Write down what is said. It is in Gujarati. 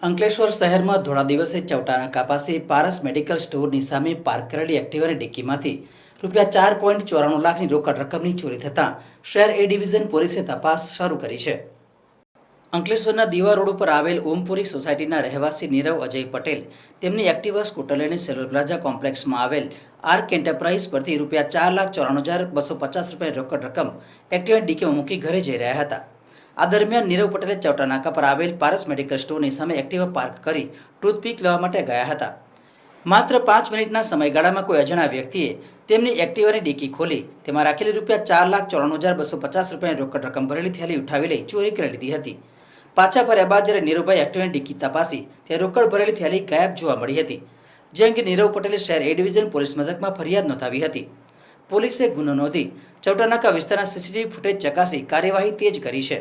અંકલેશ્વર શહેરમાં ધોળા દિવસે ચૌટાનાકા પાસે પારસ મેડિકલ સ્ટોરની સામે પાર્ક કરેલી એક્ટિવાની ડિક્કીમાંથી રૂપિયા ચાર પોઈન્ટ ચોરાણું લાખની રોકડ રકમની ચોરી થતાં શહેર એ ડિવિઝન પોલીસે તપાસ શરૂ કરી છે. અંકલેશ્વરના દીવા રોડ ઉપર આવેલ ઓમપુરી સોસાયટીના રહેવાસી નીરવ અજય પટેલ તેમની એક્ટિવા સ્કૂટર લઈને સેલ્વર પ્લાઝા કોમ્પ્લેક્સમાં આવેલ આર્ક એન્ટરપ્રાઇઝ પરથી રૂપિયા ચાર લાખ ચોરાણું હજાર બસો પચાસ રૂપિયાની રોકડ રકમ એક્ટિવા ડીકેમાં મૂકી ઘરે જઈ રહ્યા હતા. આ દરમિયાન નીરવ પટેલે ચૌટા નાકા પર આવેલ પારસ મેડિકલ સ્ટોરની સામે એક્ટિવા પાર્ક કરી ટૂથપીક લેવા માટે ગયા હતા. માત્ર પાંચ મિનિટના સમયગાળામાં કોઈ અજાણ્યા વ્યક્તિએ તેમની એક્ટિવાની ડીકી ખોલી. તેમાં રાખેલી રૂપિયા ચાર લાખ ચોરાણું હજાર બસો પચાસ રૂપિયાની રોકડ રકમ ભરેલી થેલી ઉઠાવી લઈ ચોરી કરી લીધી હતી. પાછા ફર્યા બાદ જ્યારે નીરવભાઈ એક્ટિવાની ડીકી તપાસી ત્યાં રોકડ ભરેલી થેલી ગાયબ જોવા મળી હતી, જે અંગે નીરવ પટેલે શહેર એ ડિવિઝન પોલીસ મથકમાં ફરિયાદ નોંધાવી હતી. પોલીસે ગુનો નોંધી ચૌટાનાકા વિસ્તારના સીસીટીવી ફૂટેજ ચકાસી કાર્યવાહી તેજ કરી છે.